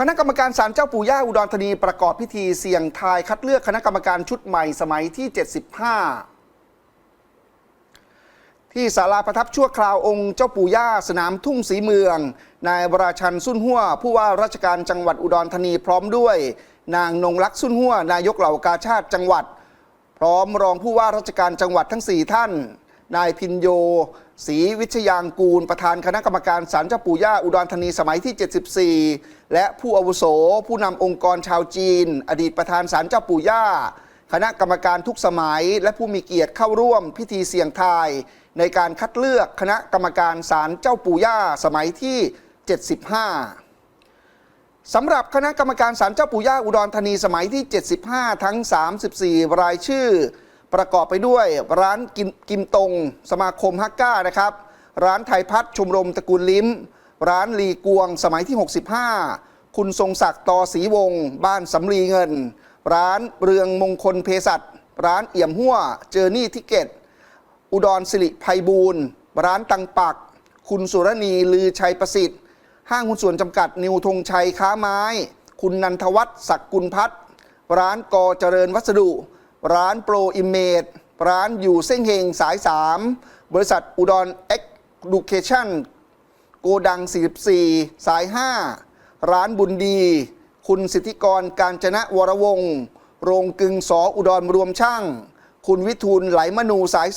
คณะกรรมการศาลเจ้าปู่ย่าอุดรธานีประกอบพิธีเสี่ยงทายคัดเลือกคณะกรรมการชุดใหม่สมัยที่ 75 ที่ศาลาประทับชั่วคราวองค์เจ้าปู่ย่าสนามทุ่งสีเมือง นายวราชันสุนหัวผู้ว่าราชการจังหวัดอุดรธานีพร้อมด้วย นางนงลักษ์สุนหัวนายกเหล่ากาชาติจังหวัด พร้อมรองผู้ว่าราชการจังหวัดทั้ง 4 ท่าน นายพินโยศรีวิชยางกูล ประธานคณะกรรมการศาลเจ้าปู่ย่าอุดรธานีสมัยที่ 74 และผู้อาวุโส ผู้นำองค์กรชาวจีน อดีตประธานศาลเจ้าปู่ย่า คณะกรรมการทุกสมัย และผู้มีเกียรติเข้าร่วมพิธีเสี่ยงทาย ในการคัดเลือกคณะกรรมการศาลเจ้าปู่ย่าสมัยที่ 75สำหรับคณะกรรมการศาลเจ้าปู่ย่าอุดรธานีสมัยที่ 75 ทั้ง 34 รายชื่อ ประกอบไปด้วยร้านกิมกิมตง สมาคมฮักก้านะครับ ร้านไทยพัฒน์ชมรมตระกูลลิ้ม ร้านลีกวงสมัยที่ 65 คุณทรงศักดิ์ตอศรีวงศ์บ้านสำลีเงิน ร้านเรืองมงคลเภสัชร้านเอี่ยมหัวเจอร์นี่ทิเก็ตอุดรสิริภัยบูรณ์ ร้านตังปัก คุณสุรณีลือชัยประสิทธิ์ ห้างหุ้นส่วนจำกัดนิวธงชัยค้าไม้ คุณนันทวัฒน์ศักกุลพัฒน์ร้านกอเจริญวัสดุ ร้านโปรอิมเมดร้านอยู่เส้งเฮงสาย 3 บริษัทอุดรเอ็กดูเคชั่นโกดัง 44 สาย 5 ร้านบุญดี คุณสิทธิกรการจนะวรวงศ์โรงกึงสออุดรรวมช่าง คุณวิทูลไหลมนูสาย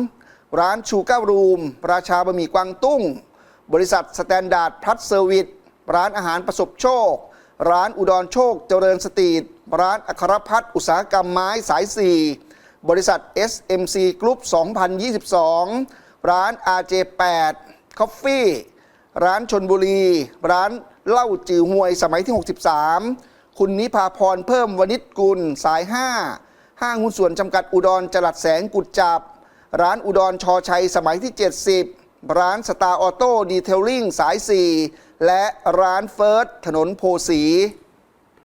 3 ร้านชูก้ารูม ราชาบะหมี่กวางตุ้ง บริษัทสแตนดาร์ดพลัสเซอร์วิสร้านอาหารประสบโชค ร้านอุดรโชคเจริญสตรีทร้านอัครพัฒน์อุตสาหกรรมไม้สาย 4 บริษัท SMC Group 2022 ร้าน RJ8 Coffee ร้านชนบุรี ร้านเหล้าจือหวยสมัยที่ 63 คุณนิพาพรเพิ่มวณิชกุลสาย 5 ห้างหุ้นส่วนจำกัดอุดรจรัสแสงกุดจับ ร้านอุดรชอชัยสมัยที่ 70 ร้านสตาร์ออโต้ดีเทลลิ่งสาย 4 และร้านเฟิร์สถนนโพสี